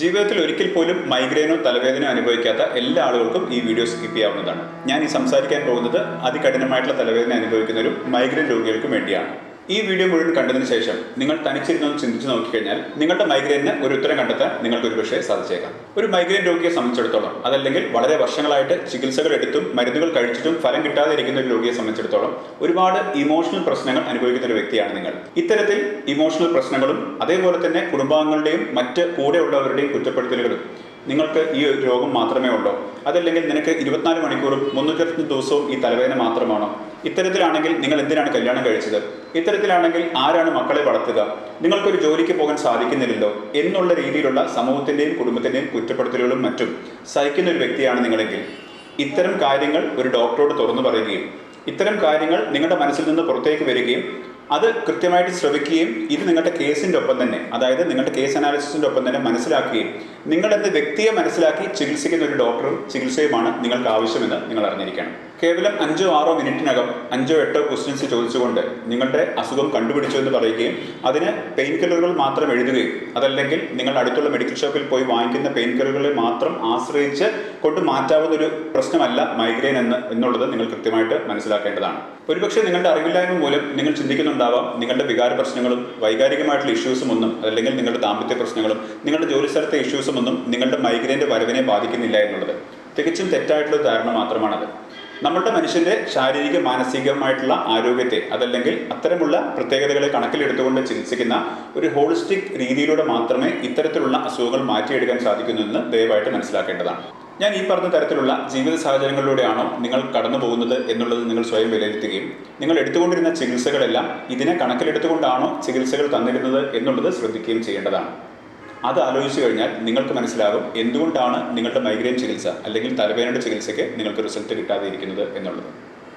ജീവിതത്തിൽ ഒരിക്കൽ പോലും മൈഗ്രെയിനോ തലവേദനയോ അനുഭവിക്കാത്ത എല്ലാ ആളുകൾക്കും ഈ വീഡിയോ സ്കിപ്പ് ചെയ്യാവുന്നതാണ്. ഞാൻ ഈ സംസാരിക്കാൻ പോകുന്നത് അതികഠിനമായിട്ടുള്ള തലവേദന അനുഭവിക്കുന്നവരും മൈഗ്രെയിൻ രോഗികൾക്കും വേണ്ടിയാണ്. ഈ വീഡിയോ മുഴുവൻ കണ്ടതിന് ശേഷം നിങ്ങൾ തനിച്ചിരുന്നൊന്ന് ചിന്തിച്ച് നോക്കിക്കഴിഞ്ഞാൽ നിങ്ങളുടെ മൈഗ്രെയിന് ഒരു ഉത്തരം കണ്ടെത്താൻ നിങ്ങൾക്ക് ഒരു പക്ഷേ സാധിച്ചേക്കാം. ഒരു മൈഗ്രെയിൻ രോഗിയെ സംബന്ധിച്ചിടത്തോളം അതല്ലെങ്കിൽ വളരെ വർഷങ്ങളായിട്ട് ചികിത്സകൾ എടുത്തും മരുന്നുകൾ കഴിച്ചിട്ടും ഫലം കിട്ടാതെ ഇരിക്കുന്ന ഒരു രോഗിയെ സംബന്ധിച്ചിടത്തോളം ഒരുപാട് ഇമോഷണൽ പ്രശ്നങ്ങൾ അനുഭവിക്കുന്ന ഒരു വ്യക്തിയാണ് നിങ്ങൾ. ഇത്തരത്തിൽ ഇമോഷണൽ പ്രശ്നങ്ങളും അതേപോലെ തന്നെ കുടുംബാംഗങ്ങളുടെയും മറ്റ് കൂടെയുള്ളവരുടെയും കുറ്റപ്പെടുത്തലുകളും നിങ്ങൾക്ക് ഈ ഒരു രോഗം മാത്രമേ ഉള്ളൂ. അതല്ലെങ്കിൽ നിനക്ക് ഇരുപത്തിനാല് മണിക്കൂറും മുന്നൂറ്റി ദിവസവും ഈ തലവേദന മാത്രമാണോ? ഇത്തരത്തിലാണെങ്കിൽ നിങ്ങൾ എന്തിനാണ് കല്യാണം കഴിച്ചത്? ഇത്തരത്തിലാണെങ്കിൽ ആരാണ് മക്കളെ വളർത്തുക? നിങ്ങൾക്കൊരു ജോലിക്ക് പോകാൻ സാധിക്കുന്നില്ലല്ലോ എന്നുള്ള രീതിയിലുള്ള സമൂഹത്തിന്റെയും കുടുംബത്തിന്റെയും കുറ്റപ്പെടുത്തലുകളും മറ്റും സഹിക്കുന്ന ഒരു വ്യക്തിയാണ് നിങ്ങളെങ്കിൽ. ഇത്തരം കാര്യങ്ങൾ ഒരു ഡോക്ടറോട് തുറന്നു പറയുകയും ഇത്തരം കാര്യങ്ങൾ നിങ്ങളുടെ മനസ്സിൽ നിന്ന് പുറത്തേക്ക് വരികയും അത് കൃത്യമായിട്ട് ശ്രവിക്കുകയും ഇത് നിങ്ങളുടെ കേസിന്റെ ഒപ്പം തന്നെ അതായത് നിങ്ങളുടെ കേസ് അനാലിസിസിന്റെ ഒപ്പം തന്നെ മനസ്സിലാക്കുകയും നിങ്ങളെന്ന വ്യക്തിയെ മനസ്സിലാക്കി ചികിത്സിക്കുന്ന ഒരു ഡോക്ടറും ചികിത്സയുമാണ് നിങ്ങൾക്ക് ആവശ്യമെന്ന് നിങ്ങൾ അറിഞ്ഞിരിക്കണം. കേവലം അഞ്ചോ ആറോ മിനിറ്റിനകം അഞ്ചോ എട്ടോ ക്വസ്റ്റ്യൻസ് ചോദിച്ചുകൊണ്ട് നിങ്ങളുടെ അസുഖം കണ്ടുപിടിച്ചു എന്ന് പറയുകയും അതിന് പെയിൻ കില്ലറുകൾ മാത്രം എഴുതുകയും അതല്ലെങ്കിൽ നിങ്ങൾ അടുത്തുള്ള മെഡിക്കൽ ഷോപ്പിൽ പോയി വാങ്ങിക്കുന്ന പെയിൻ കില്ലറുകളെ മാത്രം ആശ്രയിച്ച് കൊണ്ട് മാറ്റാവുന്ന ഒരു പ്രശ്നമല്ല മൈഗ്രെയിൻ എന്ന് എന്നുള്ളത് നിങ്ങൾ കൃത്യമായിട്ട് മനസ്സിലാക്കേണ്ടതാണ്. ഒരുപക്ഷെ നിങ്ങളുടെ അറിവില്ലായ്മ മൂലം നിങ്ങൾ ചിന്തിക്കുന്നുണ്ടാവാം നിങ്ങളുടെ വികാര പ്രശ്നങ്ങളും വൈകാരികമായിട്ടുള്ള ഇഷ്യൂസും ഒന്നും അല്ലെങ്കിൽ നിങ്ങളുടെ ദാമ്പത്യ പ്രശ്നങ്ങളും നിങ്ങളുടെ ജോലി സ്ഥലത്തെ ഇഷ്യൂസും ഒന്നും നിങ്ങളുടെ മൈഗ്രെയിന്റെ വരവിനെ ബാധിക്കുന്നില്ല എന്നുള്ളത്. തികച്ചും തെറ്റായിട്ടുള്ള ധാരണ മാത്രമാണത്. നമ്മളുടെ മനുഷ്യന്റെ ശാരീരിക മാനസികമായിട്ടുള്ള ആരോഗ്യത്തെ അതല്ലെങ്കിൽ അത്തരമുള്ള പ്രത്യേകതകളെ കണക്കിലെടുത്തുകൊണ്ട് ചികിത്സിക്കുന്ന ഒരു ഹോളിസ്റ്റിക് രീതിയിലൂടെ മാത്രമേ ഇത്തരത്തിലുള്ള അസുഖങ്ങൾ മാറ്റിയെടുക്കാൻ സാധിക്കുന്നു എന്ന് ദയവായിട്ട് മനസ്സിലാക്കേണ്ടതാണ്. ഞാൻ ഈ പറഞ്ഞ തരത്തിലുള്ള ജീവിത സാഹചര്യങ്ങളിലൂടെയാണോ നിങ്ങൾ കടന്നു പോകുന്നത് എന്നുള്ളത് നിങ്ങൾ സ്വയം വിലയിരുത്തുകയും നിങ്ങൾ എടുത്തുകൊണ്ടിരുന്ന ചികിത്സകളെല്ലാം ഇതിനെ കണക്കിലെടുത്തുകൊണ്ടാണോ ചികിത്സകൾ തന്നിരുന്നത് എന്നുള്ളത് ശ്രദ്ധിക്കുകയും ചെയ്യേണ്ടതാണ്. അത് ആലോചിച്ചു കഴിഞ്ഞാൽ നിങ്ങൾക്ക് മനസ്സിലാകും എന്തുകൊണ്ടാണ് നിങ്ങളുടെ മൈഗ്രെയിൻ ചികിത്സ അല്ലെങ്കിൽ തലവേദനയുടെ ചികിത്സയ്ക്ക് നിങ്ങൾക്ക് റിസൾട്ട് കിട്ടാതെ ഇരിക്കുന്നത് എന്നുള്ളത്.